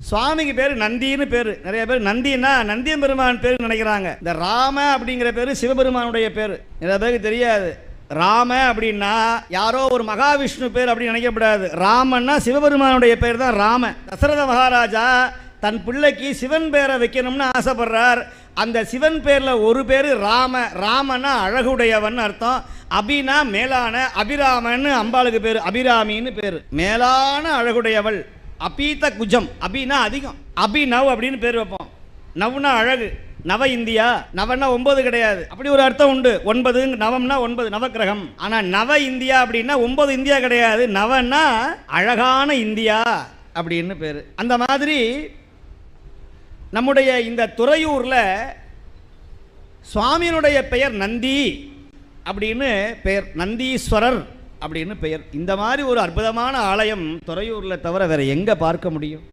சுவாமிக்கு பேர் நந்தின்னு பேர். நிறைய பேர் நந்தின்னா நந்தியம் பெருமான் பேர் நினைக்கிறாங்க. இந்த ராம அப்படிங்கிற பேர் சிவபெருமானுடைய பேர். நிறைய பேருக்கு தெரியாது. ராம அப்படின்னா யாரோ ஒரு மகாவிஷ்ணு பேர் அப்படின்னு நினைக்கப்படாது. ராமன்னா சிவபெருமானுடைய பேர் தான் ராம. தசரத மகாராஜா தன் பிள்ளைக்கு சிவன் பேரை வைக்கணும்னு ஆசைப்படுறார். அந்த சிவன் பேரில் ஒரு பேர் ராம. ராமன்னா அழகுடையவன் அர்த்தம். அபினா மேலான அபிராமன்னு அம்பாளுக்கு பேர். அபிராமின்னு பேர். மேலான அழகுடையவள். அபீத குஜம். அபினா அதிகம். அபி நவ் அப்படின்னு பேர் வைப்போம். நவ்னா அழகு. நவ இந்தியா. நவன்னா ஒன்பது கிடையாது. அப்படி ஒரு அர்த்தம் உண்டு. ஒன்பது நவம்னா ஒன்பது நவக்கிரகம். ஆனால் நவ இந்தியா அப்படின்னா ஒன்பது இந்தியா கிடையாது. நவன்னா அழகான இந்தியா அப்படின்னு பேர். அந்த மாதிரி நம்முடைய இந்த துறையூரில் சுவாமியினுடைய பெயர் நந்தி அப்படின்னு பெயர் நந்தீஸ்வரர். அப்படின்னு பெயர். இந்த மாதிரி ஒரு அற்புதமான ஆலயம் துறையூரில் தவிர வேற எங்கே பார்க்க முடியும்?